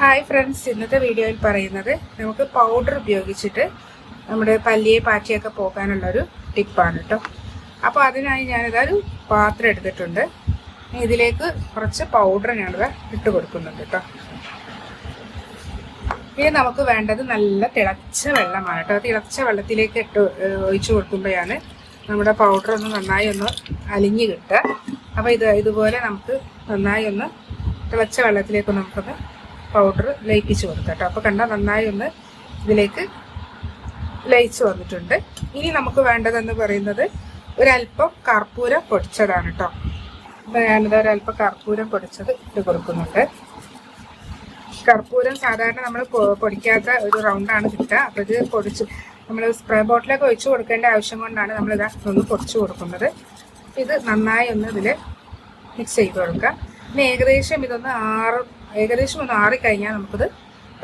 Hi friends ഇന്നത്തെ വീഡിയോയിൽ പറയുന്നത് നമുക്ക് പൗഡർ ഉപയോഗിച്ചിട്ട് നമ്മുടെ പല്ലിയെ പാറ്റിയൊക്കെ പോകാനുള്ളൊരു ടിപ്പാണ് കേട്ടോ അപ്പോൾ അതിനായി ഞാനിതാ ഒരു പാത്രം എടുത്തിട്ടുണ്ട്. ഇതിലേക്ക് കുറച്ച് പൗഡർ ഞാനിത് ഇട്ട് കൊടുക്കുന്നുണ്ട് കേട്ടോ ഇനി നമുക്ക് വേണ്ടത് നല്ല തിളച്ച വെള്ളമാണ് കേട്ടോ തിളച്ച വെള്ളത്തിലേക്ക് ഇട്ട് ഒഴിച്ചു കൊടുക്കുമ്പോഴാണ് നമ്മുടെ പൗഡർ ഒന്ന് നന്നായി ഒന്ന് അലിഞ്ഞ് കിട്ടുക. അപ്പോൾ ഇത് ഇതുപോലെ നമുക്ക് നന്നായി ഒന്ന് തിളച്ച വെള്ളത്തിലേക്ക് നമുക്കൊന്ന് പൗഡർ ലയിപ്പിച്ച് കൊടുക്കാം കേട്ടോ അപ്പോൾ കണ്ടാൽ നന്നായി ഒന്ന് ഇതിലേക്ക് ലയിച്ചു വന്നിട്ടുണ്ട്. ഇനി നമുക്ക് വേണ്ടതെന്ന് പറയുന്നത് ഒരല്പം കർപ്പൂരം പൊടിച്ചതാണ് കേട്ടോ അപ്പോൾ ഞാനിത് ഒരല്പം കർപ്പൂരം പൊടിച്ചത് ഇട്ട് കൊടുക്കുന്നുണ്ട്. കർപ്പൂരം സാധാരണ നമ്മൾ പൊടിക്കാത്ത ഒരു റൗണ്ടാണ് കിട്ടുക. അപ്പോൾ ഇത് പൊടിച്ച് നമ്മൾ സ്പ്രേ ബോട്ടിലൊക്കെ ഒഴിച്ച് കൊടുക്കേണ്ട ആവശ്യം കൊണ്ടാണ് നമ്മൾ ഇതാ ഒന്ന് പൊടിച്ച് കൊടുക്കുന്നത്. ഇത് നന്നായി ഒന്ന് ഇതിൽ മിക്സ് ചെയ്ത് കൊടുക്കുക. പിന്നെ ഏകദേശം ഇതൊന്ന് ആറ് ഏകദേശം ഒന്ന് ആറിക്കഴിഞ്ഞാൽ നമുക്കത്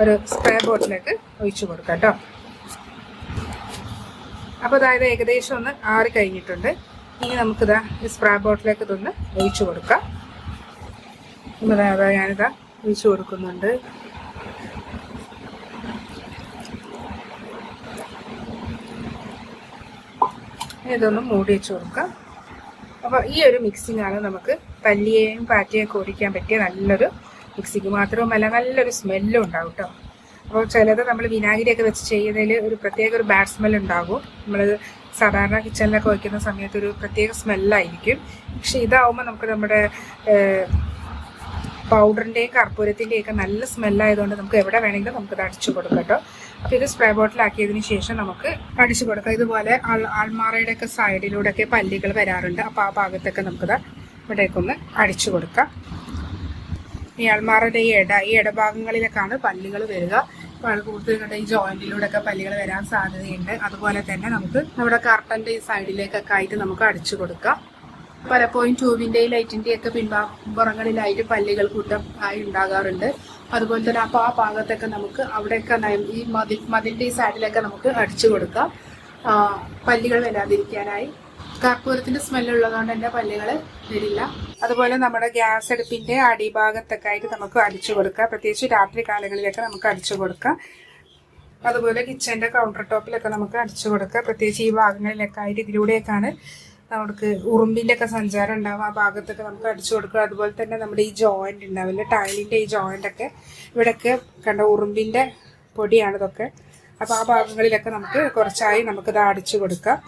ഒരു സ്പ്രേ ബോട്ടിലേക്ക് ഒഴിച്ച് കൊടുക്കാം കേട്ടോ അപ്പോൾ അതായത് ഏകദേശം ഒന്ന് ആറി കഴിഞ്ഞിട്ടുണ്ട്. ഇനി നമുക്കിതാ ഈ സ്പ്രേ ബോട്ടിലേക്ക് ഇതൊന്ന് ഒഴിച്ച് കൊടുക്കാം. അതാ ഞാനിതാ ഒഴിച്ച് കൊടുക്കുന്നുണ്ട്. ഇതൊന്ന് മൂടി വെച്ച് കൊടുക്കാം. അപ്പോൾ ഈ ഒരു മിക്സിങ്ങാണ് നമുക്ക് പല്ലിയെയും പാറ്റയെയും ഒക്കെ ഓടിക്കാൻ പറ്റിയ നല്ലൊരു മിക്സിങ് മാത്രവുമല്ല നല്ലൊരു സ്മെല്ലും ഉണ്ടാവും കേട്ടോ അപ്പോൾ ചിലത് നമ്മൾ വിനാഗിരിയൊക്കെ വെച്ച് ചെയ്യുന്നതിൽ ഒരു പ്രത്യേക ഒരു ബാഡ് സ്മെൽ ഉണ്ടാകും നമ്മൾ സാധാരണ കിച്ചണിലൊക്കെ വയ്ക്കുന്ന സമയത്ത് ഒരു പ്രത്യേക സ്മെല്ലായിരിക്കും പക്ഷെ ഇതാവുമ്പോൾ നമുക്ക് നമ്മുടെ പൗഡറിന്റെയും കർപ്പൂരത്തിന്റെയും ഒക്കെ നല്ല സ്മെല്ലായതുകൊണ്ട് നമുക്ക് എവിടെ വേണമെങ്കിലും നമുക്കത് അടിച്ചു കൊടുക്കാം കേട്ടോ അപ്പോൾ ഇത് സ്പ്രേ ബോട്ടിലാക്കിയതിന് ശേഷം നമുക്ക് അടിച്ചു കൊടുക്കാം. ഇതുപോലെ ആൾ ആൾമാറയുടെ ഒക്കെ സൈഡിലൂടെയൊക്കെ പല്ലികൾ വരാറുണ്ട്. അപ്പോൾ ആ ഭാഗത്തൊക്കെ നമുക്കത് ഇവിടേക്കൊന്ന് അടിച്ചു കൊടുക്കാം. ഈ അൾമാറയുടെ ഈ ഇട ഈ ഇടഭാഗങ്ങളിലൊക്കെയാണ് പല്ലുകൾ വരിക. കൂടുതൽ ഈ ജോയിന്റിലൂടെ ഒക്കെ പല്ലുകൾ വരാൻ സാധ്യതയുണ്ട്. അതുപോലെ തന്നെ നമുക്ക് നമ്മുടെ കർട്ടന്റെ ഈ സൈഡിലേക്കൊക്കെ ആയിട്ട് നമുക്ക് അടിച്ചു കൊടുക്കാം. പലപ്പോഴും ട്യൂബിന്റെയും ലൈറ്റിന്റെയും ഒക്കെ പിൻഭാഗങ്ങളിലായിട്ട് പല്ലുകൾ കൂട്ടം ആയി ഉണ്ടാകാറുണ്ട്. അതുപോലെ തന്നെ അപ്പോൾ ആ ഭാഗത്തൊക്കെ നമുക്ക് അവിടെയൊക്കെ ഈ മതിൽ മതിലിന്റെ ഈ സൈഡിലൊക്കെ നമുക്ക് അടിച്ചു കൊടുക്കാം. പല്ലുകൾ വരാതിരിക്കാനായി. കർപ്പൂരത്തിന്റെ സ്മെല്ലുള്ളതുകൊണ്ട് തന്നെ പല്ലുകൾ വരില്ല. അതുപോലെ നമ്മുടെ ഗ്യാസ് അടുപ്പിന്റെ അടിഭാഗത്തൊക്കെ ആയിട്ട് നമുക്ക് അടിച്ചു കൊടുക്കാം. പ്രത്യേകിച്ച് രാത്രി കാലങ്ങളിലൊക്കെ നമുക്ക് അടിച്ചു കൊടുക്കാം. അതുപോലെ കിച്ചന്റെ കൗണ്ടർ ടോപ്പിലൊക്കെ നമുക്ക് അടിച്ചു കൊടുക്കാം. പ്രത്യേകിച്ച് ഈ ഭാഗങ്ങളിലൊക്കെ ആയിട്ട് ഇതിലൂടെയൊക്കെയാണ് നമുക്ക് ഉറുമ്പിന്റെ ഒക്കെ സഞ്ചാരം ഉണ്ടാവും ആ ഭാഗത്തൊക്കെ നമുക്ക് അടിച്ചു കൊടുക്കുക. അതുപോലെ തന്നെ നമ്മുടെ ഈ ജോയിന്റ് ഉണ്ടാവില്ല ടൈലിന്റെ ഈ ജോയിന്റ് ഒക്കെ ഇവിടെയൊക്കെ കണ്ട ഉറുമ്പിന്റെ പൊടിയാണ് ഇതൊക്കെ. അപ്പോൾ ആ ഭാഗങ്ങളിലൊക്കെ നമുക്ക് കുറച്ചായി നമുക്കിത് അടിച്ചു കൊടുക്കാം.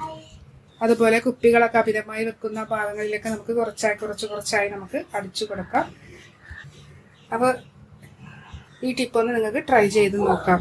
അതുപോലെ കുപ്പികളൊക്കെ അമിതമായി വെക്കുന്ന ഭാഗങ്ങളിലൊക്കെ നമുക്ക് കുറച്ചായി കുറച്ച് കുറച്ചായി നമുക്ക് അടിച്ചു കൊടുക്കാം. അപ്പോൾ ഈ ടിപ്പൊന്ന് നിങ്ങൾക്ക് ട്രൈ ചെയ്ത് നോക്കാം.